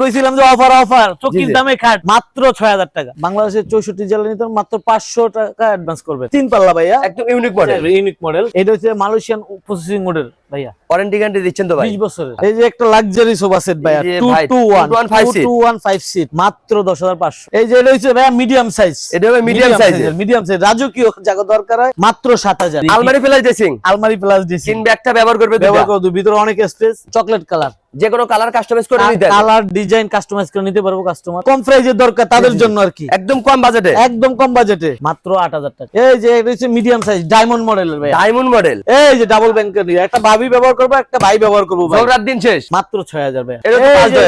কইছিলাম যে offer offer চকির দামে খাট। মাত্র ছয় হাজার টাকা। বাংলাদেশের চৌষট্টি জেলা নিতে মাত্র পাঁচশো টাকা অ্যাডভান্স করবে। তিন পাল্লা ভাইয়া। একদম ইউনিক মডেল ইউনিক মডেল এটা হচ্ছে মালয়েশিয়ান প্রসেসিং মডেল ভাইয়া। ওয়ারেন্টি গ্যারান্টি দিচ্ছেন তো ভাই? বিশ বছরের। এই যে একটা লাক্সারি সোফা সেট ভাইয়া এই যে টু ভাই, two one 221 seat। Two one five seat মাত্র দশ হাজার পাঁচশো। এই যে এটা হচ্ছে ভাইয়া মিডিয়াম সাইজ এটা হবে মিডিয়াম সাইজের মিডিয়াম সাইজ রাজকীয় জায়গা দরকার হয় মাত্র সাত হাজার। আলমারি ফ্লাশ ড্রেসিং আলমারি প্লাস ডিসি কিনবে একটা ব্যবহার করবে ব্যবহার করব ভিতরে অনেক স্পেস চকলেট কালার যে কোনো কালার কাস্টমাইজ করে নিতে কালার ডিজাইন কাস্টমাইজ করে নিতে পারব কাস্টমার কম প্রাইজের দরকার তাদের। জন্য আর কি। একদম কম বাজেটে একদম কম বাজেটে মাত্র আট হাজার টাকা। এই যে এটা হচ্ছে মিডিয়াম সাইজ ডায়মন্ড মডেলের ভাই ডায়মন্ড মডেল এই যে ডাবল ব্যাংকের নিয়ে একটা ভাবি ব্যবহার করব একটা ভাই ব্যবহার করব রাত দিন শেষ। মাত্র ছয় হাজার।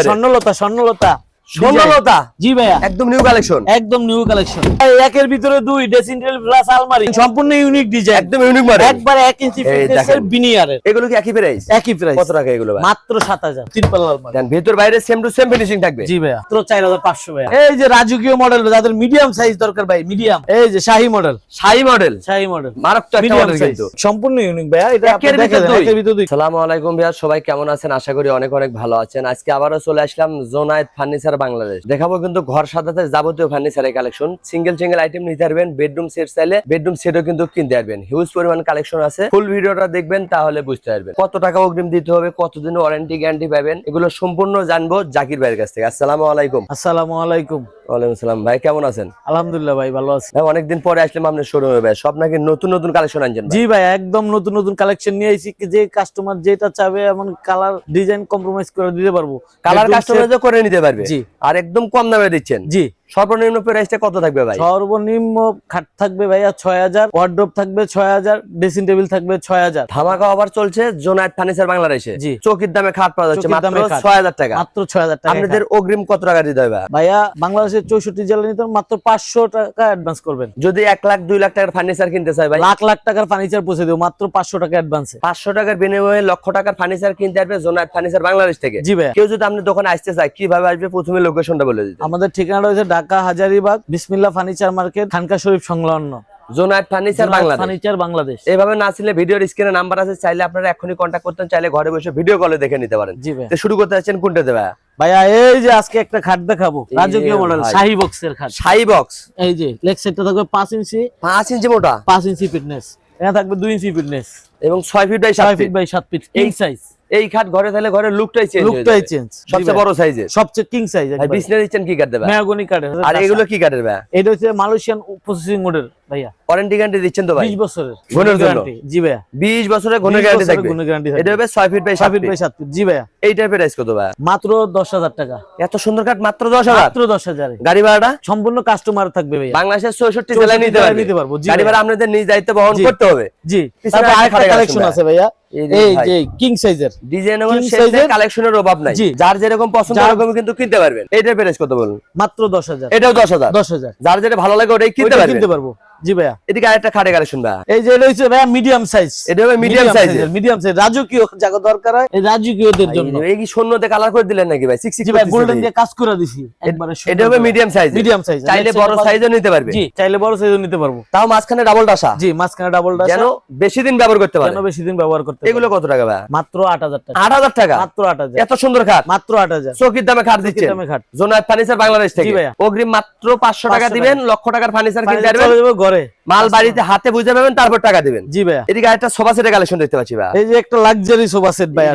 স্বর্ণলতা স্বর্ণলতা। স্বর্ণলতা জি ভাইয়া। একদম নিউ কালেকশন একদম নিউ কালেকশন একের ভিতরে দুই ড্রেসিং টেবিল প্লাস আলমারি সম্পূর্ণ ইউনিক ডিজাইন একদম ইউনিক মডেল একবার এক ইঞ্চি ফিটনেসের বিনিয়ারের এগুলো কি একই প্রাইস একই প্রাইস কত টাকা এগুলো ভাই? মাত্র সাত হাজার। তিন পাল্লা আলমারি দেন ভেতর বাইরে সেম টু সেম ফিনিশিং থাকবে। জি ভাইয়া। মাত্র চার হাজার পাঁচশো ভাইয়া। এই যে রাজকীয় মডেল যাদের মিডিয়াম সাইজ দরকার ভাই মিডিয়াম এই যে শাহী মডেল শাহি মডেল শাহী মডেল মারাত্মক একটা মডেল কিন্তু। সম্পূর্ণ ইউনিক ভাইয়া। এটা একের ভিতর দুই। একের ভিতর দুই। সালামু আলাইকুম ভাইয়া সবাই কেমন আছেন? আশা করি অনেক অনেক ভালো আছেন। আজকে আবারও চলে আসলাম জোনায়েত ফার্নিচার বাংলাদেশ। দেখাবো কিন্তু ঘর সাজাতে যাবতীয় ফার্নিচারের কালেকশন সিঙ্গেল সিঙ্গেল আইটেম নিতে পারবেন বেডরুম সেট চাইলে বেডরুম সেটও কিন্তু কিনতে পারবেন। হিউজ পরিমাণ কালেকশন আছে। ফুল ভিডিওটা দেখবেন, তাহলে বুঝতে পারবেন। কত টাকা অগ্রিম দিতে হবে কতদিন ওয়ারেন্টি গ্যারান্টি পাবেন, এগুলো সম্পূর্ণ জানব জাকির ভাইয়ের কাছ থেকে। আসসালামু আলাইকুম। আসসালামু আলাইকুম। ওয়ালাইকুম সালাম ভাই কেমন আছেন? আলহামদুলিল্লাহ ভাই ভালো আছি। ভাই অনেকদিন পরে আসলাম আপনার শোরুমে ভাই। সব নাকি নতুন নতুন কালেকশন আনছেন জি ভাই একদম নতুন নতুন কালেকশন নিয়ে আইছি। যে কাস্টমার যেটা চাবে এমন কালার ডিজাইন কম্প্রোমাইজ করে দিতে পারব। কালার কাস্টমাইজ করে নিতে পারবে। জি। আর একদম কম দামে দিচ্ছেন। জি। সর্বনিম্ন প্রাইসটা কত থাকবে ভাই? সর্বনিম্ন খাট থাকবে ভাইয়া ছয় হাজার ওয়ার্ড্রোপ থাকবে ছয় হাজার ড্রেসিং টেবিল থাকবে ছয় হাজার। ধামাকা অফার চলছে জোনায়েত ফার্নিচার বাংলাদেশে জি। চৌকির দামে খাট পাওয়া যাচ্ছে মাত্র। ছয় হাজার টাকা। মাত্র ছয় হাজার টাকা আপনাদের অগ্রিম কত টাকা দিতে হবে ভাইয়া বাংলাদেশের চৌষট্টি জেলা নিতে মাত্র পাঁচশো টাকা অ্যাডভান্স করবেন। যদি এক লাখ দুই লাখ টাকার ফার্নিচার কিনতে চাই ভাই? লাখ লাখ টাকার ফার্নিচার পৌঁছে দেবো মাত্র পাঁচশো টাকা অ্যাডভান্সে পাঁচশো টাকার বিনিময়ে লক্ষ টাকার ফার্নিচার কিনতে আসবে জোনায়েত ফার্নিচার বাংলাদেশ থেকে। জি ভাইয়া। কেউ যদি আপনি দোকানে আসতে চায় কীভাবে আসবে? প্রথমে লোকেশনটা বলে দিতে। আমাদের ঠিকানা রয়েছে ঢাকা হাজারিবাগ বিসমিল্লা ফার্নিচার মার্কেট খানকা শরীফ সংলগ্ন। জোনায়েত ফার্নিচার বাংলাদেশ। ফার্নিচার বাংলাদেশ। এভাবে না ছিল ভিডিওর স্ক্রিনে নাম্বার আছে চাইলে আপনারা এখনই কন্ট্যাক্ট করতেন চাইলে ঘরে বসে ভিডিও কলে দেখে নিতে পারেন। জি ভাই। তো শুরু করতে যাচ্ছেন কোনটা দেবে? ভাইয়া এই যে আজকে একটা খাট দেখাবো রাজকীয় মডেল ভাই। বক্সের খাট। সাই বক্স এই যে লেগ সাইডটা থাকবে পাঁচ ইঞ্চি। পাঁচ ইঞ্চি মোটা? ইঞ্চি ফিটনেস এখানে থাকবে দুই ইঞ্চি ফিটনেস এবং ছয় ফিট বাই সাত ছয় ফিট ফিট বাই সাত ফিট এই সাইজ এই খাট ঘরে তাহলে ঘরের লুকটাই চেঞ্জ লুকটাই চেঞ্জ সবচেয়ে বড় সাইজে সবচেয়ে কিং সাইজ আর বিছনা দিচ্ছেন কি কাট দেবে মেয়াগনি কাঠের আর এগুলো কি কাটের ভাই? এটা হচ্ছে মালয়েশিয়ান প্রসেসিং মডেল ভাইয়া। ওয়ারেন্টি গ্যারান্টি দিচ্ছেন তো ভাই? বিশ বছরের। গুণের জন্য? জি ভাইয়া। বিশ বছরের ঘন 20 গ্যারান্টি থাকবে। গুণের guarantee এটা হবে ছয় ফিট বাই ছয় ফিট ফিট বাই সাত ফিট জি ভাইয়া। এই প্রাইস কত ভাই মাত্র দশ হাজার টাকা। এত সুন্দর কাঠ মাত্র দশ হাজার? মাত্র দশ গাড়ি ভাড়াটা? সম্পূর্ণ কাস্টমার থাকবে ভাইয়া। বাংলাদেশের চৌষট্টি 64 জেলায় নিতে পারবে। নিতে পারব, গাড়ি ভাড়া আপনাদের নিজ দায়িত্ব বহন করতে হবে। জি। তারপর আরেকটা আরেকটা কালেকশন আছে। ভাইয়া। এই যে এই ভাই। যে কিং সাইজের ডিজাইন এবং King কালেকশনের অভাব নাই। যার যেরকম পছন্দ কিন্তু কিনতে পারবেন। এইটার প্রাইস কত বলুন? মাত্র দশ হাজার। এটাও দশ হাজার। দশ হাজার। যার যেটা ভালো লাগে ওটাই কিনতে পারবেন। কিনতে পারব। জি ভাইয়া। এদিকে আরেকটা খাটে কালেকশন এই যে এটা হচ্ছে ভাইয়া মিডিয়াম সাইজ এটা হবে মিডিয়াম সাইজের মিডিয়াম সাইজ রাজকীয় জায়গা দরকার হয় এই রাজকীয়দের জন্য। এই কি শূন্যতে কালার করে দিলেন নাকি ভাই? ভাই গোল্ডেন দিয়ে কাজ করে দিছি। একবারে এটা হবে মিডিয়াম সাইজ মিডিয়াম সাইজ চাইলে বড় সাইজও নিতে পারবে। জি চাইলে বড় সাইজও নিতে পারব। তাও মাঝখানে ডাবল ডাসা জি মাঝখানে ডাবল যেন বেশি দিন ব্যবহার করতে পারে। যেন বেশি দিন ব্যবহার করতে এগুলো কত টাকা ভাই মাত্র আট হাজার টাকা। আট হাজার টাকা? মাত্র আট হাজার। এত সুন্দর খাট। মাত্র আট হাজার। চৌকির দামে খাট দিচ্ছেন। দামে খাট। ফার্নিচার বাংলাদেশ থেকে। অগ্রিম মাত্র পাঁচশো টাকা দিবেন লক্ষ টাকার ফার্নিচার কিনতে পারবেন। ঘরে মাল বাড়িতে হাতে বুঝে পাবেন তারপর টাকা দিবেন। জি ভাইয়া। এদিকে একটা সোফা সেটের কালেকশন দেখতে পাচ্ছি ভাই এই যে একটা লাক্সারি সোফা সেট ভাই,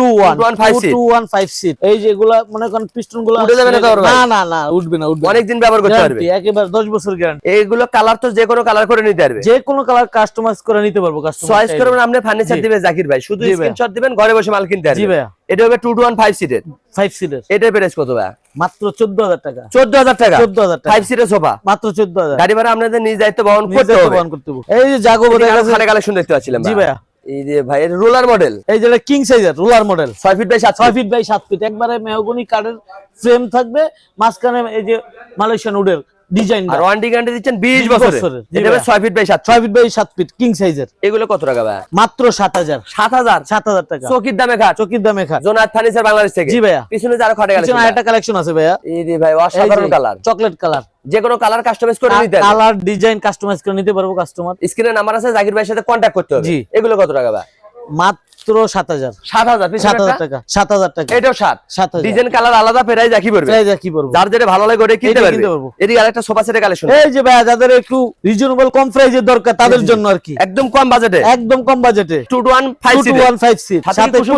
two one 215 seat। Two one five seat এই যে এগুলা মনে করেন পিস্টনগুলো উঠে যাবে না না না না উঠবে না উঠবে অনেকদিন ব্যবহার করতে পারবে। একেবারে দশ বছর গ্যারান্টি এইগুলো কালার তো যে কোনো কালার করে নিতে পারবে। যে কোনো কালার কাস্টমাইজ করে নিতে পারব কাস্টমার চয়েস করবেন আপনি ফার্নিচার জি। দিবে জাকির ভাই। শুধু জি স্ক্রিনশট দিবেন ঘরে বসে মাল কিনতে জি পারবে ভাইয়া। এটা হবে টু টু ওয়ান ফাইভ সিটের ফাইভ সিটের এটার প্রাইস কত ভাই মাত্র চোদ্দ হাজার টাকা। চোদ্দ হাজার টাকা? চোদ্দ হাজার ফাইভ সিটের সোফা? মাত্র চোদ্দ হাজার গাড়ি ভাড়া আপনাদের নিজ দায়িত্ব বহন করতে হবে। বহন করতে হবে। এই যে জাগো বোধ কালেকশন দেখতে পাচ্ছিলাম জি ভাইয়া। এই যে ভাই রোলার মডেল এই যে কিং সাইজের রুলার মডেল ছয় ফিট বাই সাত ছয় ফিট বাই সাত ফিট একবারে মেহগনি কাঠের ফ্রেম থাকবে মাঝখানে এই যে মালয়েশিয়ান উডের ডিজাইন আর ওয়ারেন্টি গ্যারান্টি দিচ্ছেন 20 বছরের। এটা হবে ভাইয়া। ফিট বাই সাত ছয় ফিট বাই সাত ফিট কিং সাইজের এগুলো কত টাকা ভাই মাত্র সাত হাজার। সাত হাজার? সাত হাজার টাকা। চকির দামে খাট? চকির দামে খাট। জোনাথ ফার্নিচার বাংলাদেশ থেকে? জি ভাইয়া। পিছনে যারা খাটে পিছনে আরেকটা কালেকশন আছে ভাইয়া। এই ভাই অসাধারণ কালার চকলেট কালার যে কোনো কালার কাস্টমাইজ করে নিতে কালার ডিজাইন কাস্টমাইজ করে নিতে পারব কাস্টমার স্ক্রিনে নাম্বার আছে জাকির ভাইয়ের সাথে কন্ট্যাক্ট করতে হবে। এগুলো কত টাকা ভাই মাত্র মাত্র সাত হাজার। সাত হাজার সাত হাজার টাকা সাত হাজার টাকা। এটাও সাত। সাত ডিজাইন কালার আলাদা পড়বে কি পড়ব যার যেটা ভালো লাগে ওটা কিনতে পারবে। পারব। এদিকে আরেকটা সোফা সেটের কালেকশন এই যে ভাই যাদের একটু রিজনেবল কম প্রাইজের দরকার তাদের। জন্য আর কি। একদম কম বাজেটে একদম কম বাজেটে সিট সাথে কুশন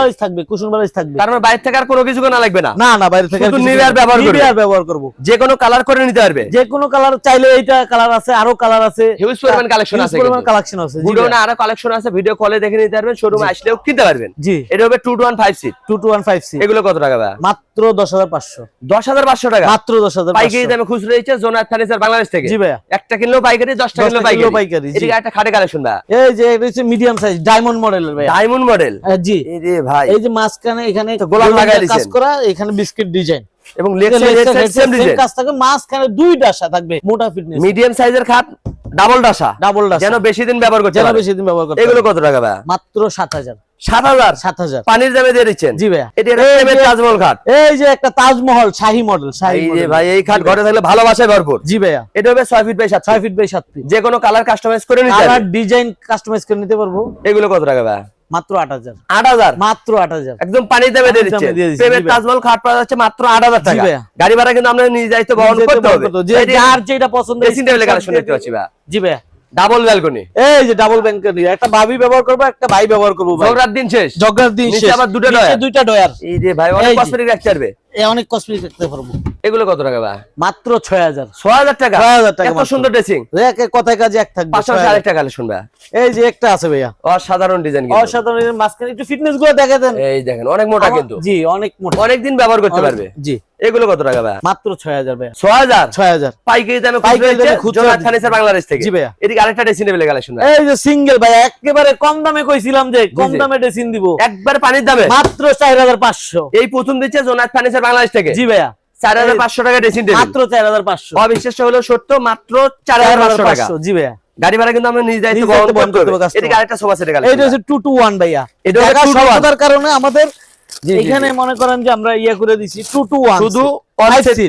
বালিশ থাকবে কুশন বালিশ থাকবে তার মানে বাইরে থেকে আর কোনো কিছু না লাগবে না। না না বাইরে থেকে আর শুধু ব্যবহার করবে। নিবে আর ব্যবহার করব। যে কোনো কালার করে নিতে পারবে। যে কোনো কালার চাইলে এইটা কালার আছে আরও কালার আছে। হিউজ পরিমাণ কালেকশন আছে কিন্তু। কালেকশন আছে ভিডিও না আরও কালেকশন আছে ভিডিও কলে দেখে নিতে পারবেন। শোরুমে আসলেও কিনতে পারবেন। জি। এটা হবে two two one five seat two two one five seat এগুলো কত টাকা ভাই? মাত্র দশ হাজার পাঁচশো। দশ হাজার পাঁচশো টাকা? মাত্র দশ হাজার পাইকারি দামে খুচরো দিচ্ছে জোনার ফার্নিচার বাংলাদেশ থেকে। জি ভাইয়া। একটা কিনলেও পাইকারি দশটা দশটা পাইকারি। পাইকারি, জি। একটা খাটে কালেকশন ভাই। এই যে এটা হচ্ছে মিডিয়াম সাইজ ডায়মন্ড মডেল ভাই ডায়মন্ড মডেল জি। এই রে ভাই। এই যে মাঝখানে এখানে গোলাপ গোলাপ লাগাই কাজ করা এখানে বিস্কিট ডিজাইন এবং লেগ সাইড সেম ডিজাইন কাজ থাকে মাঝখানে দুই ডাসা থাকবে মোটা ফিটনেস মিডিয়াম সাইজের খাট ডাবল ডাসা। ডাবল ডাসা। যেন বেশি দিন ব্যবহার করতে যেন বেশি দিন ব্যবহার করতে এগুলো কত টাকা ভাই মাত্র পানির দামে দিয়ে দিচ্ছেন? জি ভাইয়া। এটি একটা যে- তাজমহল খাট। এই যে একটা তাজমহল শাহী মডেল শাহী এই যে ভাই এই খাট ঘরে থাকলে ভালোবাসায় ভরপুর। জি এটা হবে ছয় ফিট বাই সাত ছয় ফিট বাই সাত ফিট যে কোনো কালার কাস্টমাইজ করে নিতে কালার ডিজাইন কাস্টমাইজ করে নিতে পারব। এগুলো কত টাকা ভাই মাত্র আট হাজার। মাত্র আট হাজার। একদম পানির দামে দিয়ে দিচ্ছে দামে দিয়ে দিচ্ছে, প্রেমের জি ভাই। তাজমহল খাট পাওয়া যাচ্ছে মাত্র আট হাজার টাকা। গাড়ি ভাড়া কিন্তু আমরা নিজ দায়িত্ব বহন করতে হবে। যার যেটা পছন্দ ড্রেসিং টেবিলের কালেকশন দেখতে পাচ্ছি ভাই। জি ভাইয়া ডাবল ব্যালকনি এই যে ডাবল একটা ভাবি ব্যবহার করব একটা ভাই ব্যবহার করব দিন শেষ। জগার দিন নিচে শেষ। আবার দুটো ডয়ার। এই যে ভাই অনেক যে। কসমেটিক রাখতে পারবে এ অনেক কসমেটিক রাখতে পারব। এগুলো কত টাকা ভাই? মাত্র টাকা? 6,000 টাকা এত সুন্দর ড্রেসিং কথায় কাজে এক থাকবে পাশাপাশি 6,000 আরেকটা কালেকশন ভাই। এই যে একটা আছে ভাইয়া। অসাধারণ ডিজাইন অসাধারণ এর মাঝখানে একটু ফিটনেসগুলো দেখে দেন। এই দেখেন অনেক মোটা কিন্তু। জি অনেক মোটা। অনেকদিন ব্যবহার করতে পারবে। জি। এগুলো কত টাকা ভাই? মাত্র ছয় হাজার ভাইয়া। ছয় হাজার? ছয় হাজার। পাইকারি দামে পাইকারি দামে খুচরো ফার্নিচার বাংলাদেশ থেকে। জি ভাইয়া। এদিকে আরেকটা ড্রেসিং কালেকশন ভাই। এই যে সিঙ্গেল ভাইয়া একেবারে কম দামে কইছিলাম যে কম। দামে ড্রেসিং দিব। একবার পানির দামে? মাত্র চার হাজার পাঁচশো। এই প্রথম দিচ্ছে জোনাত ফার্নিচার বাংলাদেশ থেকে? জি ভাইয়া। চার হাজার পাঁচশো টাকা ড্রেসিং টেবিল মাত্র চার হাজার পাঁচশো। অবিশ্বাস্য হলো সত্য মাত্র চার হাজার পাঁচশো টাকা। জি ভাইয়া। গাড়ি ভাড়া কিন্তু আমরা নিজ দায়িত্ব বহন customer। এদিকে আরেকটা সোফা সেটের এইটা হচ্ছে টু টু ওয়ান ভাইয়া। এটা হচ্ছে ঢাকা 2 to 1 স্বল্পতার কারণে আমাদের এখানে মনে করেন যে আমরা ইয়া করে দিছি টু টু ওয়ান শুধু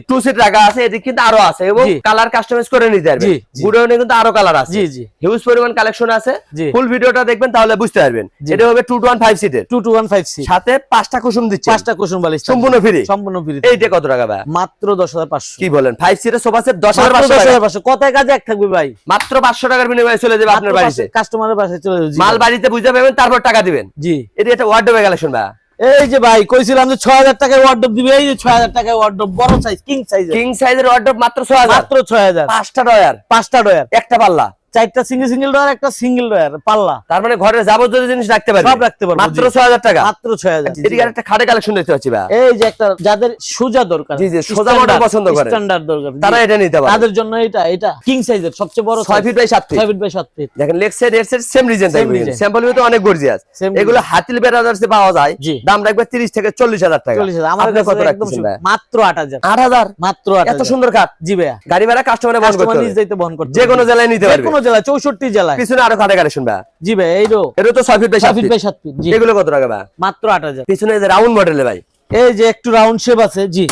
টু সিট রাখা আছে এদিকে কিন্তু আরও আছে এবং কালার কাস্টমাইজ করে নিতে পারবে জি, জি। গুডাউনে কিন্তু আরও কালার আছে। জি জি। হিউজ পরিমাণ কালেকশন আছে। ফুল ভিডিওটা দেখবেন তাহলে বুঝতে পারবেন। এটা হবে টু টু ওয়ান ফাইভ সিটের টু টু ওয়ান ফাইভ সি সাথে পাঁচটা কুসুম দিচ্ছে। পাঁচটা কুসুম বালিশ সম্পূর্ণ ফ্রি সম্পূর্ণ ফ্রি এইটা কত টাকা ভাই? মাত্র দশ হাজার পাঁচশো। কি বলেন? ফাইভ সিটের সোফা সেট দশ হাজার পাঁচশো দশ হাজার পাঁচশো। কথায় কাজে এক থাকবে ভাই। মাত্র পাঁচশো টাকার বিনিময়ে চলে যাবে আপনার বাড়িতে। কাস্টমারের বাসায় চলে যাবে মাল বাড়িতে বুঝতে পারবেন তারপর টাকা দিবেন। জি। এটা একটা ওয়ার্ডরোবে কালেকশন ভাই। এই যে ভাই কইছিলাম যে ছয় হাজার টাকায় ওয়ার্ডরোব দিবে এই যে ছয় হাজার টাকায় ওয়ার্ডরোব বড় সাইজ কিং সাইজ কিং সাইজের ওয়ার্ডরোব মাত্র ছয় হাজার। মাত্র ছয় হাজার। পাঁচটা ডয়ার। পাঁচটা ডয়ার। একটা পাল্লা। চারটা সিঙ্গেল সিঙ্গেল ডয়ার একটা সিঙ্গেল ডয়ার পাল্লা। তার মানে ঘরের যাবতীয় জিনিস রাখতে পারবে? সব রাখতে পারব, মাত্র জি। ছয় হাজার টাকা? মাত্র ছয় হাজার। এদিকে একটা খাটে কালেকশন দেখতে পাচ্ছি ভাই। এই যে একটা যাদের সোজা দরকার জি, জি, সোজা model পছন্দ করে। স্ট্যান্ডার্ড দরকার তারা এটা নিতে পারে তাদের জন্য এটা এটা কিং সাইজের সবচেয়ে বড় ছয় ফিট বাই সাত ফিট ছয় ফিট বাই সাত ফিট দেখেন লেগ সাইড এর সাইড সেম ডিজাইন Same থাকবে। স্যাম্পল তো অনেক গর্জিয়াস এগুলো হাতিল বেরাদার্সে পাওয়া যায়। দাম রাখবে 30 থেকে 40 হাজার টাকা। চল্লিশ হাজার। আমার কাছে কত ভাই? মাত্র আট হাজার। 8000 মাত্র আট এত সুন্দর খাট। জি ভাইয়া। গাড়ি ভাড়া কাস্টমারে বহন করতে নিজ হবে। দায়িত্ব বহন করতে যে কোনো জেলায় নিতে পারবে। জেলায় চৌষট্টি জেলায়। পিছনে আরও খাটে কালেকশন ভাই জি ভাই এই রো এটা তো 6 ফিট বাই ছয় 7 ফিট। বাই সাত ফিট জি। এগুলো কত টাকা ভাই? মাত্র আট হাজার। পিছনে যে রাউন্ড মডেলে ভাই। এই যে একটু রাউন্ড শেপ আছে জি।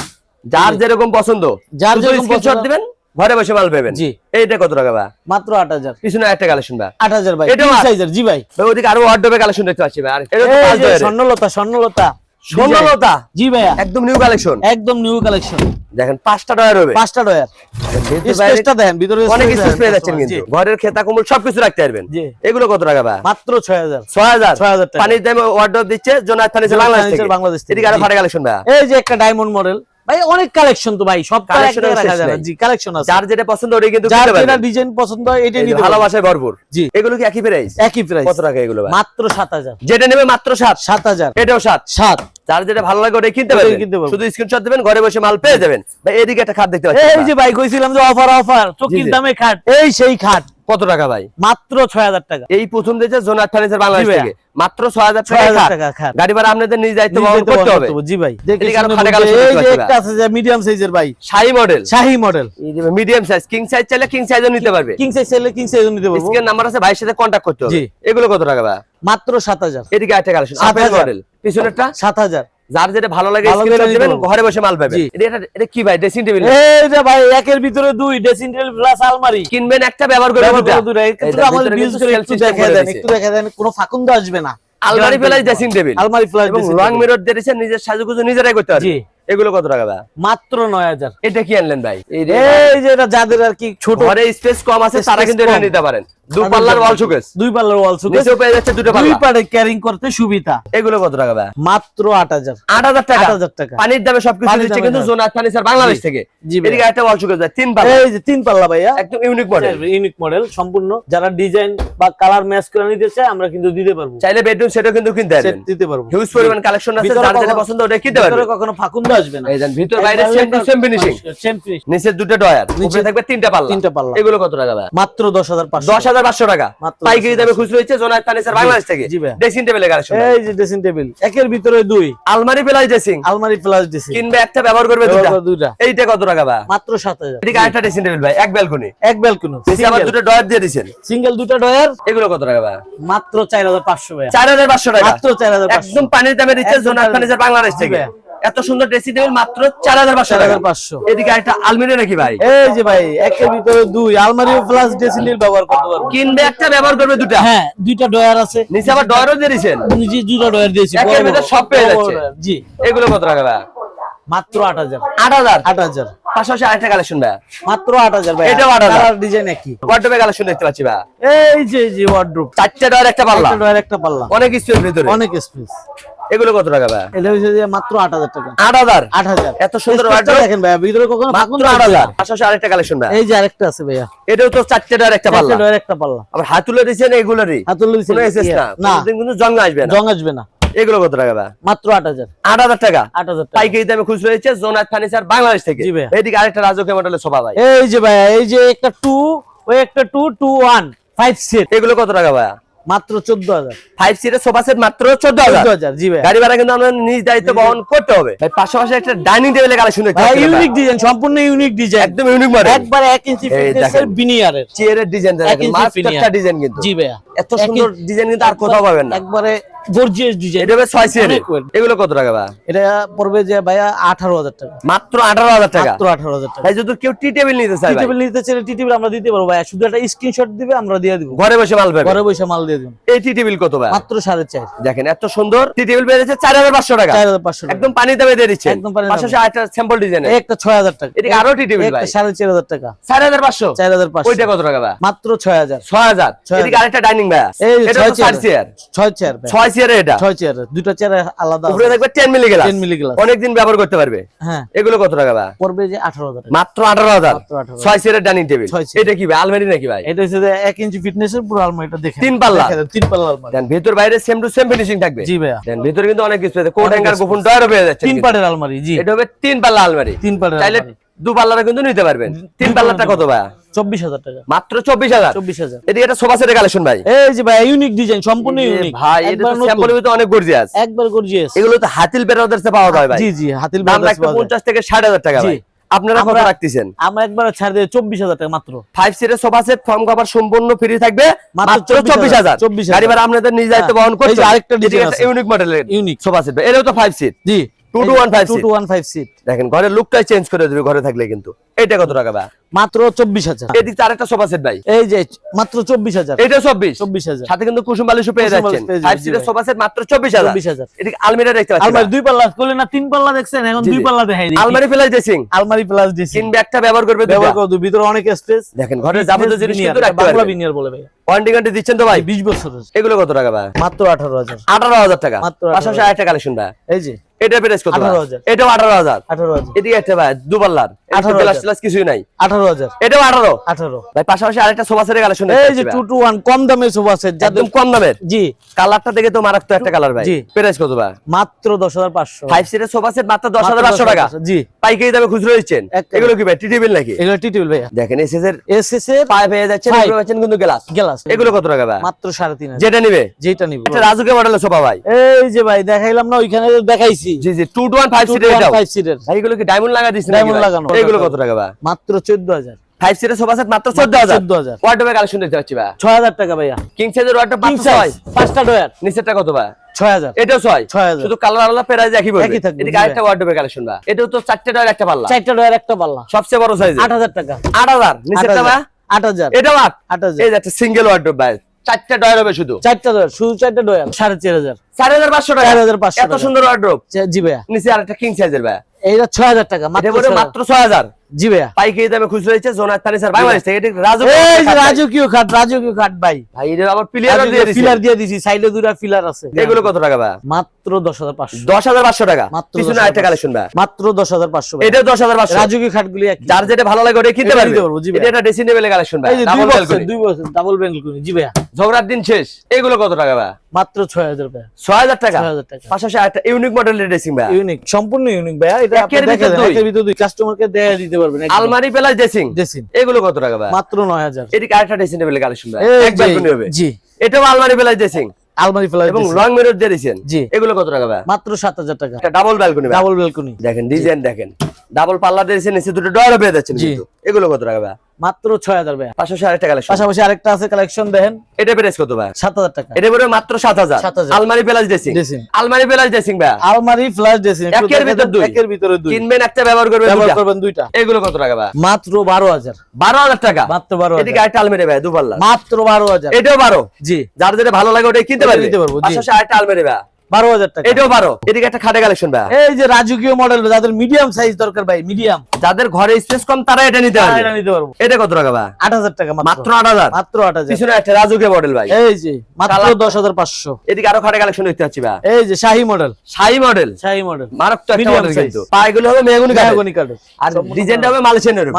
যার যেরকম পছন্দ। যার যেরকম পছন্দ। দিবেন ঘরে বসে মাল পাবেন। জি। এইটা কত টাকা ভাই? মাত্র আট হাজার। পিছনে একটা কালেকশন ভাই আট হাজার ভাই এটাও কিং আট। সাইজের জি ভাই। ভাই ওদিকে আরও ওয়ার্ডরোবে কালেকশন দেখতে পাচ্ছি ভাই। আর এটা তো। স্বর্ণলতা স্বর্ণলতা। জি ভাইয়া। একদম নিউ কালেকশন একদম নিউ কালেকশন দেখেন পাঁচটা ডয়ার হবে পাঁচটা ডয়ার স্পেসটা দেখেন ভিতরে অনেক space স্পেস পেয়ে যাচ্ছেন কিন্তু। ঘরের খেতা কম্বল সবকিছু রাখতে পারবেন। এগুলো কত টাকা ভাই? মাত্র ছয় হাজার। ছয় হাজার। 6,000 টাকা। পানির দামে ওয়ার্ডরোব দিচ্ছে জোনাথ ফার্নিচার বাংলাদেশ থেকে। বাংলাদেশ থেকে, এদিকে আরও জি। কালেকশন ভাই। এই যে একটা ডায়মন্ড মডেল ভাই অনেক কালেকশন তো ভাই সব কালেকশন। জি আছে। যার যেটা পছন্দ ওটাই কিন্তু যার যেটা ডিজাইন পছন্দ হয় যে নিতে ভালোবাসায় ভরপুর। জি। এগুলো কি একই প্রাইস একই প্রাইস কত টাকা এগুলো ভাই? মাত্র সাত হাজার। যেটা নেবে মাত্র সাত। সাত হাজার। এটাও সাত। সাত। যার যেটা ভালো লাগে ওটাই কিনতে পারবেন। শুধু স্ক্রিনশট দিবেন ঘরে বসে মাল পেয়ে যাবেন। ভাই এদিকে একটা খাট দেখতে পাচ্ছি এই যে ভাই কইছিলাম যে অফার অফার চকির দামে খাট। এই সেই খাট। কত টাকা ভাই? মাত্র ছয় হাজার টাকা। এই প্রথম দিয়েছে জোনাথ ফার্নিচার বাংলাদেশ থেকে। মাত্র ছয় হাজার টাকা গাড়ি ভাড়া আপনাদের নিজ দায়িত্ব বহন করতে হবে। জি ভাই। মিডিয়াম সাইজের ভাই। শাহি মডেল শাহি model medium size king size চাইলে কিং সাইজও নিতে পারবে। কিং সাইজ চাইলে কিং সাইজ নিতে পারব। স্ক্রিন নাম্বার আছে ভাইয়ের সাথে কন্ট্যাক্ট করতে হবে। এগুলো কত টাকা ভাই? মাত্র সাত হাজার। এদিকে একটা কালেকশন সাত আপেল হাজার। মডেল পিছনেরটা? সাত হাজার। যার যেটা ভালো লাগে। ঘরে বসে মাল পাবেন। এটা কি ভাই ড্রেসিং টেবিল ভাই একের ভিতরে দুই ড্রেসিং টেবিল প্লাস আলমারি। কিনবেন একটা ব্যবহার করে ব্যবহার দুটো। এই আমাদের ভিতরে করে একটু দেখা দেন একটু দেখা দেন কোনো ফাকুন্দ আসবে না। আলমারি প্লাস ড্রেসিং টেবিল আলমারি ফ্লাশ এবং লং মিরর দিয়েছেন নিজের সাজুগুজু নিজেরাই করতে পারবেন জি। এগুলো কত টাকা ভাই? মাত্র নয় হাজার। এটা কি আনলেন ভাই? এই যে এটা যাদের আর কি ছোট ঘরে স্পেস কম আছে তারা কিন্তু এটা নিতে পারেন। দু পাল্লার ওয়াল শোকেস দুই পাল্লার ওয়াল সুকেস নিচেও পেয়ে যাচ্ছে দুটো দুই পাল্লা। ক্যারিং করতে সুবিধা। এগুলো কত টাকা ভাই? মাত্র আট হাজার। টাকা? আট হাজার টাকা। পানির দামে সবকিছু দিচ্ছে কিন্তু দাম। ফার্নিচার বাংলাদেশ থেকে। এদিকে একটা ওয়াল শোকেস ভাই তিন পাল্লা। এই যে তিন পাল্লা ভাইয়া। একদম ইউনিক মডেল ইউনিক মডেল সম্পূর্ণ। যারা ডিজাইন বা কালার ম্যাচ করে নিতে চায় আমরা কিন্তু দিতে পারব। চাইলে বেডরুম সেটাও কিন্তু কিনতে পারবেন। দিতে পারব। হিউজ পরিমাণ কালেকশন আছে ভিতরে যার যেটা কখনো- পছন্দ ওটা কিনতে ভিতরে কখনো ফাকুন্দ আসবে না। এই দেন ভিতর বাইরে same same finishing same finish নিচে দুটো ডয়ার উপরে থাকবে তিনটা পাল্লা। তিনটা পাল্লা। এগুলো কত টাকা ভাই? মাত্র দশ হাজার হাজার পাঁচশো টাকা। পাইকারি দামে খুচরো হচ্ছে জোনাত ফার্নিচার বাংলাদেশ থেকে। ড্রেসিং টেবিলের কালেকশন এই যে ড্রেসিং টেবিল একের ভিতরে দুই। আলমারি প্লাস ড্রেসিং আলমারি প্লাস ড্রেসিং কিনবে একটা ব্যবহার করবে দুটা দুইটা। এইটা কত টাকা ভাই? মাত্র সাত হাজার। এদিকে আরেকটা ড্রেসিং টেবিল ভাই এক ব্যালকনি এক ব্যালকনি নিচে আবার দুটো ডয়ার দিয়ে সিঙ্গেল দুটা ডয়ার এগুলো কত টাকা ভাই? মাত্র চার হাজার পাঁচশো ভাইয়া। হাজার পাঁচশো টাকা। মাত্র চার হাজার পাঁচশো। একদম পানির দামে দিচ্ছে জোনাত ফার্নিচার বাংলাদেশ থেকে। এত সুন্দর ড্রেসিং টেবিল মাত্র চার হাজার পাঁচশো হাজার পাঁচশো। এদিকে একটা আলমারি নাকি ভাই? এই যে ভাই একের ভিতরে দুই। আলমারি প্লাস ড্রেসিং টেবিল ব্যবহার করতে পারব। কিনবে একটা ব্যবহার করবে দুটা হ্যাঁ দুইটা ডয়ার আছে। নিচে আবার ডয়ারও দিয়ে দিয়েছেন? জি দুটা ডয়ার দিয়েছি। একের বড়, সব পেয়ে যাচ্ছে। জি। এগুলো কত টাকা ভাই? মাত্র আট হাজার। আট হাজার? আট হাজার। পাশাপাশি আরেকটা কালেকশন ভাই। মাত্র আট হাজার ভাই। এটাও আট হাজার। ডিজাইন একই। ওয়ার্ডরোবে কালেকশন দেখতে পাচ্ছি ভাই। এই যে জি ওয়ার্ড্রোপ চারটে ডয়ার একটা পাল্লা। ডয়ার একটা পাল্লা। অনেক স্পেস ভিতরে। অনেক স্পেস এগুলো কত টাকা ভাই? এটা হচ্ছে যে মাত্র আট হাজার টাকা। আট হাজার? আট হাজার। এত সুন্দর Space দেখেন ভাইয়া ভিতরে কখনো মাত্র আট থাকবে না। হাজার পাশাপাশি আরেকটা কালেকশন ভাই। এই যে আরেকটা আছে ভাইয়া। এটাও তো চারটে ডয়ার একটা পাল্লা। একটা ডয়ার একটা পাল্লা। আবার হাতুলে দিয়েছেন এগুলোরই। হাতুল দিছে কোনো না। না। কিন্তু জং আসবে না। জং আসবে না। এগুলো কত টাকা ভাই? মাত্র আট হাজার। আট হাজার টাকা? আট হাজার টাকা। পাইকারি দামে খুচরো হয়েছে জোনাত ফার্নিচার বাংলাদেশ থেকে। ভাইয়া। এদিকে আরেকটা রাজকীয় মডেলের সোফা ভাই। এই যে ভাইয়া এই যে একটা টু ওই একটা two two one five set এগুলো কত টাকা ভাই মাত্র চোদ্দ হাজার। ফাইভ সিটের সোফা সেট মাত্র চোদ্দ হাজার। জি ভাই। গাড়ি ভাড়া কিন্তু আমরা নিজ দায়িত্ব বহন করতে হবে। ভাই পাশাপাশি একটা ডাইনিং কালেকশন ভাই। ইউনিক ডিজাইন সম্পূর্ণ ইউনিক ডিজাইন একদম ইউনিক মডেল একবার এক ইঞ্চি ফিটনেসের বিনিয়ারের চেয়ারের ডিজাইন এক দেখেন মাস্টারটা ডিজাইন কিন্তু। জি এত সুন্দর ডিজাইন কিন্তু আর কোথাও পাবেন না। একবারে গর্জিয়াস ডিজাইন এটা। এগুলো কত টাকা ভাই? এটা পড়বে যে ভাইয়া আঠারো হাজার টাকা। মাত্র আঠারো হাজার টাকা? মাত্র আঠারো হাজার টাকা। ভাই যদি কেউ টি টেবিল নিতে চায় টি টেবিল নিতে চাইলে টি টেবিল আমরা দিতে পারব শুধু একটা স্ক্রিনশট দিবে আমরা দিয়ে দিব। ঘরে বসে মাল পাবে। ঘরে বসে মাল দিয়ে দিব এই টি টেবিল কত ভাই? মাত্র সাড়ে চার। দেখেন এত সুন্দর। টি টেবিল পেয়ে যাচ্ছে চার হাজার পাঁচশো টাকা। চার হাজার পাঁচশো টাকা। একদম পানি দামে দিয়ে দিচ্ছে। একদম পানির পাশাপাশি আরেকটা স্যাম্পল ডিজাইন একটা ছয় হাজার টাকা। এদিকে আরও টি টেবিল ভাই। সাড়ে চার হাজার টাকা। চার হাজার পাঁচশো? চার হাজার পাঁচশো। ওইটা কত টাকা ভাই? মাত্র ছয় হাজার। ছয় হাজার। ছয় এদিকে আরেকটা ডাইনিং ভাই। এটা ছয় চেয়ার ছয় চেয়ার ভাই। চেয়ার এটা। ছয় চেয়ার দুটো চেয়ার আলাদা উপরে থাকবে ten milli glass 10 milli glass অনেকদিন ব্যবহার করতে পারবে। হ্যাঁ। এগুলো কত টাকা ভাই? পড়বে যে আঠারো হাজার টাকা। মাত্র আঠারো হাজার। 18,000 ছয় চেয়ারের ডাইনিং টেবিল। এটা কি ভাই? আলমারি নাকি ভাই? এটা হচ্ছে এক ইঞ্চি ফিটনেসের পুরো আলমারিটা তিন পাল্লা? তিন পাল্লা আলমারি দেন ভিতর বাইরে সেম টু সেম ফিনিশিং থাকবে। জি ভাইয়া। দেন ভিতরে কিন্তু অনেক কিছু আছে। কোট হ্যাঙ্গার গোপন ডয়ারও পেয়ে যাচ্ছে তিন কিন্তু। আলমারি জি। এটা হবে তিন পাল্লা আলমারি তিন পাটের চাইলে দু পাল্লাটা কিন্তু নিতে পারবেন। তিন পাল্লাটা কত চব্বিশ হাজার টাকা। মাত্র চব্বিশ হাজার। চব্বিশ হাজার। এদিকে একটা সোফা সেটের কালেকশন ভাই। এই যে ভাই ইউনিক ডিজাইন সম্পূর্ণ এই যে ইউনিক ভাই এটা স্যাম্পলের ভিতরে অনেক গর্জিয়াস একবার গর্জিয়াস এগুলো তো হাতিল বেরোদের পাওয়া যায় ভাই। জি জি হাতিল থেকে টাকা ভাই। আপনারা কত রাখতেছেন? আমরা একবার ছাড় দিয়ে চব্বিশ হাজার টাকা মাত্র। ফাইভ সিটের সোফা সেট ফর্ম কভার সম্পূর্ণ ফ্রি থাকবে মাত্র মাত্র চব্বিশ হাজার 24,000 গাড়ি ভাড়া আপনাদের নিজ দায়িত্ব হ্যাঁ, বহন যে আরেকটা ডিজাইন আছে। ইউনিক মডেলের ইউনিক সোফা সেট এটাও তো ফাইভ সিট জি। Two to one five two. Two one five seat দেখেন ঘরের লুকটাই চেঞ্জ করে দেবে ঘরে থাকলে কিন্তু। এটা কত টাকা ভাই? মাত্র চব্বিশ হাজার। এদিক আরেকটা সোফা সেট ভাই। এই যে মাত্র চব্বিশ হাজার। এটা চব্বিশ। চব্বিশ হাজার। সাথে কিন্তু কুসুম বালিশও পেয়ে যাচ্ছেন। সোফা সেট মাত্র চব্বিশ হাজার। চব্বিশ হাজার। এদিকে আলমিরা দেখতে পাচ্ছি আলমারি দুই পাল্লা করলে না তিন পাল্লা দেখছেন এখন দুই পাল্লা দেখাই আলমারি ফেলাই ড্রেসিং আলমারি প্লাস ডিসি কিনবে একটা ব্যবহার করবে ব্যবহার দুইটা। করো ভিতরে অনেক স্পেস দেখেন ঘরের যাবতীয় জিনিস কিন্তু রাখতে বাংলা বিনিয়ার বলে ভাই। ওয়ারেন্টি গ্যারান্টি দিচ্ছেন তো ভাই? বিশ বছরের এগুলো কত টাকা ভাই? মাত্র আঠারো হাজার। আঠারো হাজার টাকা। মাত্র পাশাপাশি 18,000 আরেকটা কালেকশন ভাই। এই যে। এটা প্রাইস কত 18,000 এটাও আঠারো হাজার। আঠারো হাজার। এদিকে একটা ভাই দুপাল্লার। 18,000 গ্লাস গ্লাস কিছুই নাই। আঠারো হাজার। এটাও আঠারো? আঠারো। ভাই পাশাপাশি আরেকটা সোফা সেটের কালেকশন এই যে টু টু ওয়ান কম দামের সোফা সেট একদম কম দামের? জি। কালারটা দেখে তো মারাত্মক একটা কালার ভাই। প্রাইস কত ভাই? মাত্র দশ হাজার পাঁচশো। ফাইভ সিটের সোফা সেট মাত্র দশ হাজার পাঁচশো টাকা? জি। পাইকারি দামে খুচরো দিচ্ছেন? এগুলো কি ভাই টি টেবিল নাকি? এগুলো টি টেবিল ভাইয়া। দেখেন এসএস এর এসএস এর পায়ে পেয়ে যাচ্ছেন Five। পাচ্ছেন কিন্তু গ্লাস গ্লাস এগুলো কত টাকা ভাই? মাত্র সাড়ে তিন যেটা নিবে? যেটা নিব এটা রাজুকে মডেলের সোফা ভাই। এই যে ভাই দেখাইলাম না ওইখানে দেখাইছি। জি জি টু টু ওয়ান ফাইভ সিটের ফাইভ সিটের এগুলো কি ডায়মন্ড লাগা দিচ্ছেন Diamond লাগানো। এগুলো কত টাকা ভাই? মাত্র চোদ্দ হাজার। ফাইভ সিটের সোফা সেট মাত্র চোদ্দ হাজার। 14,000 ওয়ার্ডরোবের কালেকশন দেখতে পাচ্ছি ভাই। ছয় হাজার টাকা ভাইয়া। কিং সাইজের ওয়ার্ডরোব কিং ছয়। পাঁচটা ডয়ার নিচেরটা কত ভাই? ছয় হাজার। এটাও ছয়। 6,000 শুধু কালার আলাদা প্রাইস একই পড়বে। একই থাকবে, এদিকে আরেকটা ওয়ার্ডরোবের কালেকশন ভাই। এটাও তো চারটে ডয়ার একটা পাল্লা। চারটা ডয়ার একটা পাল্লা। সবচেয়ে বড় সাইজ আট হাজার টাকা। আট হাজার। আট নিচেরটা ভাই? আট হাজার। এটাও আট আট হাজার। এই একটা সিঙ্গেল ভাই। চারটা ডয়ার হবে শুধু। চারটা ডয়ার শুধু চারটা ডয়ার সাড়ে চার হাজার। হাজার পাঁচশো টাকা। চার হাজার পাঁচশো এত সুন্দর ওয়ার্ড্রোপ চা- জি ভাইয়া। নিচে আরেকটা কিং সাইজের ভাই। এইটা ছয় হাজার টাকা এটা মাত্র পড়ে 6,000 মাত্র ছয় হাজার। জি ভাইয়া। পাইকারি দামে খুচরো জোনার থেকে এটা রাজু এই যে রাজকীয় খাট রাজকীয় খাট ভাই। ভাই এটা আবার প্লেয়ার দিয়ে দিছে। দিয়ে দিছি সাইডে দুটা ফিলার আছে। এগুলো কত টাকা ভাই? মাত্র দশ হাজার পাঁচশো। দশ হাজার পাঁচশো টাকা। মাত্র পিছনে 10,500 কালেকশন ভাই। মাত্র দশ হাজার পাঁচশো এটাও দশ হাজার পাঁচশো। রাজকীয় খাটগুলি একই। যার যেটা ভালো লাগে ওটা কিনতে পারবে। জি ভাই। এটা একটা কালেকশন ভাই। দুই বছর দুই বছর ডাবল জি ভাইয়া। ঝগড়ার দিন শেষ। এগুলো কত টাকা ভাই? মাত্র ছয় হাজার ভাইয়া। ছয় হাজার টাকা? ছয় হাজার টাকা। পাশাপাশি একটা ইউনিক মডেলের ড্রেসিং ভাই। ইউনিক সম্পূর্ণ ইউনিক ভাইয়া। এটা আপনি ভিতর দেখেন, দুই। দুই। কাস্টমারকে দেয়া দিতে পারবেন আলমারি প্লাস ড্রেসিং। ড্রেসিং। এগুলো কত টাকা ভাই? মাত্র নয় হাজার। কারটা ড্রেসিং টেবিল কালেকশন ভাই। একবার কিনে হবে জি। এটাও আলমারি প্লাস ড্রেসিং। আলমারি ফেলা এবং লং মিরর দিয়ে দিয়েছেন। জি। এগুলো কত টাকা ভাই? মাত্র সাত হাজার টাকা। এটা ডাবল ব্যালকনি ডাবল ব্যালকনি দেখেন ডিজাইন দেখেন। ডাবল পাল্লা দিয়েছেন নিচে দুটো ডয়ারও পেয়ে যাচ্ছেন কিন্তু। এগুলো কত টাকা ভাই? মাত্র ছয় হাজার ভাইয়া। পাশাপাশি আরেকটা কালেকশন পাশাপাশি আরেকটা আছে কালেকশন দেখেন। এটা প্রাইস কত ভাই সাত হাজার টাকা। এটা মাত্র সাত হাজার। আলমারি প্লাস ড্রেসিং আলমারি প্লাস ড্রেসিং ভাই আলমারি ফ্ল্যাশ ড্রেসিং একের ভিতর দুই। একের ভিতরে দুই। কিনবেন একটা ব্যবহার করবেন ব্যবহার করবেন দুইটা। এগুলো কত টাকা ভাই মাত্র বারো হাজার। বারো হাজার টাকা? মাত্র বারো এদিকে আরেকটা আলমারি ভাই দু পাল্লা মাত্র বারো হাজার। এটাও বারো? জি। যার যেটা ভালো লাগে ওটাই কিনতে ওটা পারবে? পারব। পাশাপাশি আরেকটা আলমারি ভাই বারো হাজার টাকা। এটাও বারো। এদিকে একটা খাটে কালেকশন ভাই এই যে রাজকীয় মডেল যাদের মিডিয়াম সাইজ দরকার ভাই মিডিয়াম যাদের ঘরে স্পেস কম তারা এটা নিতে পারবে। এটা নিতে পারব। এটা কত টাকা ভাই আট হাজার টাকা মাত্র। আট হাজার? মাত্র আট হাজার। পিছনে একটা রাজুকে মডেল ভাই। এই যে মাত্র দশ হাজার পাঁচশো। এদিকে আরও খাটে কালেকশন দেখতে পাচ্ছি ভাই এই যে শাহী মডেল শাহি মডেল শাহী মডেল মারাত্মক একটা মডেল। কিন্তু। পায়গুলো হবে মেহগুনি কাঠের। মেহগনি কাঠের। আর ডিজাইনটা হবে মালয়েশিয়ান order।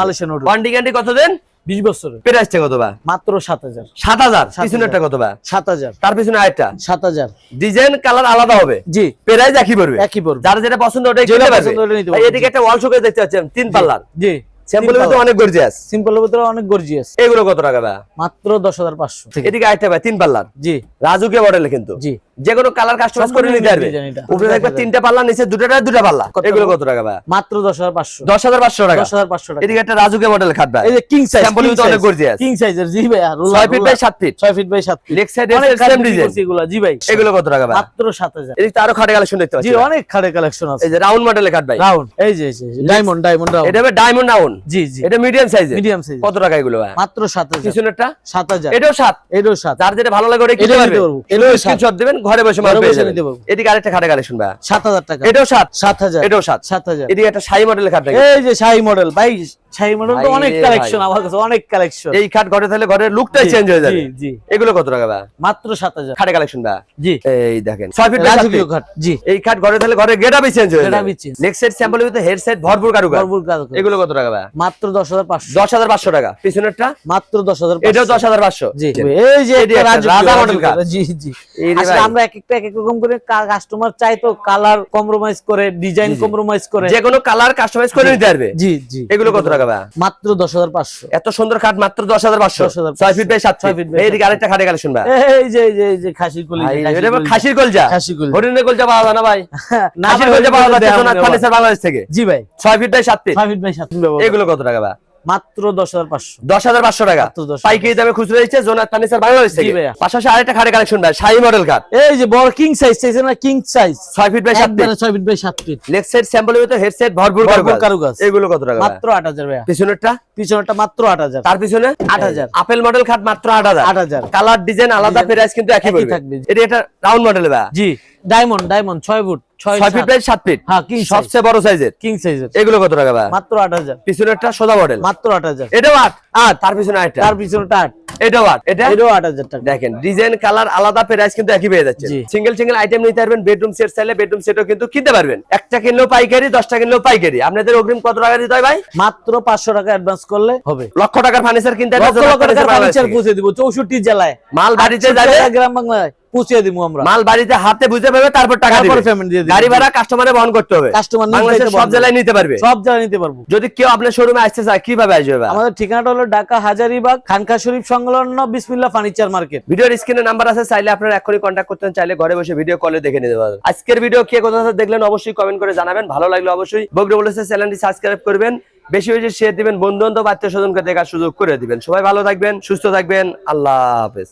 ওয়ারেন্টি গ্যারান্টি কত দেন? বিশ বছরের। প্রাইসটা কত ভাই মাত্র সাত হাজার। সাত হাজার? সাত পিছনে একটা কত সাত হাজার। তার পিছনে আরেকটা? সাত হাজার। ডিজাইন কালার আলাদা হবে। জি। প্রাইস একই পড়বে। একই পড়বে। যার যেটা পছন্দ কিনতে পারবে। নিতে পারবে, এদিকে একটা ওয়াল শোকেস দেখতে পাচ্ছেন তিন পাল্লার। জি। স্যাম্পলের মধ্যে অনেক গর্জিয়াস সিম্পলের ভিতরে অনেক গর্জিয়াস এগুলো কত টাকা ভাই মাত্র দশ হাজার পাঁচশো। এদিকে আরেকটা ভাই তিন পাল্লার। জি। রাজুকে মডেল কিন্তু। জি। যে কোনো কালার কাস্টমাইজ করে নিতে পারবে। উপরে দেখবে তিনটা পাল্লা নিচে দুটা দুটা পাল্লা? এগুলো কত টাকা ভাই? মাত্র দশ হাজার পাঁচশো। দশ হাজার পাঁচশো টাকা। দশ হাজার পাঁচশো টাকা। এদিকে একটা রাজুকে মডেল খাট ভাই। এই যে কিং সাইজ Sample কিন্তু অনেক gorgeous। কিং সাইজের জি ভাই ছয় ফিট বাই সাত ফিট ছয় ফিট বাই সাত ফিট লেগ সাইড অনেক সেম ডিজাইন এগুলো জি ভাই। এগুলো কত টাকা ভাই? মাত্র সাত হাজার। এদিকে আরও খাটে কালেকশন দেখতে পাচ্ছি জি অনেক খাড়ে কালেকশন আছে। এই যে রাউন্ড মডেলের খাট ভাই। রাউন্ড এই যে ডায়মন্ড ডায়মন্ড রাউন্ড এটা হবে ডায়মন্ড রাউন্ড জি জি। এটা মিডিয়াম সাইজের মিডিয়াম সাইজ কত টাকা এগুলো ভাই? মাত্র সাত হাজার। পিছনেরটা? সাত হাজার। এটাও সাত। এটাও সাত। যার যেটা ভালো লাগে ওটা কিনতে পারবে। এটাও সাত। স্ক্রিনশট দিবেন ঘরে বসে মাল পেয়ে যাবেন। এদিকে আরেকটা খাটে কালেকশন ভাই সাত হাজার টাকা। এটাও সাত? সাত হাজার। এটাও সাত। সাত হাজার। এদিকে একটা সাই মডেলের খাট এই যে সাই মডেল ভাই শাহী মডেল তো অনেক কালেকশন আমার কাছে অনেক কালেকশন এই খাট ঘরে থাকলে ঘরের লুকটাই চেঞ্জ হয়ে যাবে। জি জি। এগুলো কত টাকা ভাই? মাত্র সাত হাজার। খাটে কালেকশন ভাই? জি। এই দেখেন ছয় ফিট রাজকীয় ফিট। জি। এই খাট ঘরে থাকলে ঘরের গেটআপই চেঞ্জ হয়ে যাবে। up ই change। Sample with head side ভরপুর কারুকাজ। ভরপুর কারুকাজ। এগুলো কত টাকা ভাই? মাত্র দশ হাজার পাঁচশো। দশ হাজার পাঁচশো টাকা। পিছনেরটা? মাত্র দশ এটাও দশ হাজার পাঁচশো। জি। এই যে এটি একটা একটা রাজকীয়, রাজা মডেল রাজকীয়, জি জি। আসলে আমরা এক একটা এক এক রকম করে কাস্টমার চাই তো কালার কম্প্রোমাইজ করে ডিজাইন কম্প্রোমাইজ করে। যে কোনো কালার কাস্টমাইজ করে নিতে পারবে। জি জি। এগুলো কত টাকা ভাই? মাত্র এত সুন্দর খাট মাত্র দশ হাজার পাঁচশো। 10,500 ছয় ফিট বাই সাত ফিট এইদিকে আরেকটা খাটে কালেকশন ভাই। এই যে এই যে এই যে খাসির খাসির এটা খাসির কলজা? খাসির কলিজা। হরিণের কলজা পাওয়া যায় না ভাই। না খাসির কলজা পাওয়া। ফার্নিচার বাংলাদেশ থেকে। জি ভাই। ছয় ফিট বাই সাত ফিট বাই এগুলো কত টাকা ভাই? মাত্র দশ হাজার পাঁচশো। দশ হাজার পাঁচশো টাকা। পাইকারি দামে খুচরো দিচ্ছে জোনার ফার্নিচার বাংলাদেশ থেকে পাশাপাশি আরেকটা খাটে কালেকশন ভাই শাহি মডেল খাট এই যে বড় কিং সাইজ চাইছে না কিং সাইজ ছয় ফিট বাই সাত ফিট ছয় ফিট বাই সাত ফিট লেগ সাইড স্যাম্পল হইতো হেড ভরপুর ভরপুর কারুকাজ। কারুকাজ। এগুলো কত টাকা মাত্র আট হাজার ভাইয়া। পিছনেরটা? পিছনেরটা মাত্র আট হাজার। তার পিছনে? 8,000 আপেল মডেল খাট মাত্র আট হাজার। আট হাজার। কালার ডিজাইন আলাদা প্রাইস কিন্তু একই থাকবে। এটা রাউন্ড মডেল ভাই জি। ডায়মন্ড ডায়মন্ড ছয় ফুট ছয় ছয় ফিট বাই সাত ফিট। হ্যাঁ কিং সবচেয়ে বড় সাইজের। কিং সাইজের এগুলো কত টাকা ভাই? মাত্র আট হাজার। পিছনেরটা সোজা মডেল মাত্র আট হাজার। এটাও আট। আট তার পিছনে আটটা তার পিছনেটা আট। এটাও আট। এটা? এটাও আট হাজার টাকা। দেখেন ডিজাইন কালার আলাদা প্রাইস কিন্তু একই পেয়ে যাচ্ছে সিঙ্গেল সিঙ্গেল আইটেম নিতে পারবেন বেডরুম সেট চাইলে বেডরুম সেটও কিন্তু কিনতে পারবেন। একটা কিনলেও পাইকারি দশটা কিনলেও পাইকারি। আপনাদের অগ্রিম কত টাকা দিতে হয় ভাই? মাত্র পাঁচশো টাকা অ্যাডভান্স করলে হবে। লক্ষ টাকার ফার্নিচার কিনতে লক্ষ টাকার ফার্নিচার পৌঁছে দিব চৌষট্টি জেলায়। মাল বাড়িতে যাবে গ্রাম বাংলায়। পৌঁছে দিব আমরা। মাল বাড়িতে হাতে তারপর টাকা দিবে। payment দিয়ে। গাড়ি ভাড়া কাস্টমারে বহন করতে হবে। কাস্টমার বাংলাদেশের সব জেলায় নিতে পারবে। সব জেলায় নিতে পারব। যদি কেউ আপনার শোরুমে আসতে চায় কীভাবে আসবে আমাদের ঠিকানাটা হলো ঢাকা হাজারিবাগ খানকা শরীফ সংলগ্ন বিসমিল্লা ফার্নিচার মার্কেট। ভিডিওর স্ক্রিনে নাম্বার আছে চাইলে আপনারা এখনই কন্ট্যাক্ট করতে চাইলে ঘরে বসে ভিডিও কলে দেখে নিতে পারবেন। আজকের ভিডিও কে কোথা থেকে দেখলেন অবশ্যই কমেন্ট করে জানাবেন। ভালো লাগলে অবশ্যই বগরে বলেছে চ্যানেলটি সাবস্ক্রাইব করবেন। বেশি বেশি শেয়ার দিবেন বন্ধু বান্ধব আত্মীয় স্বজনকে দেখার সুযোগ করে দিবেন। সবাই ভালো থাকবেন সুস্থ থাকবেন। আল্লাহ হাফেজ।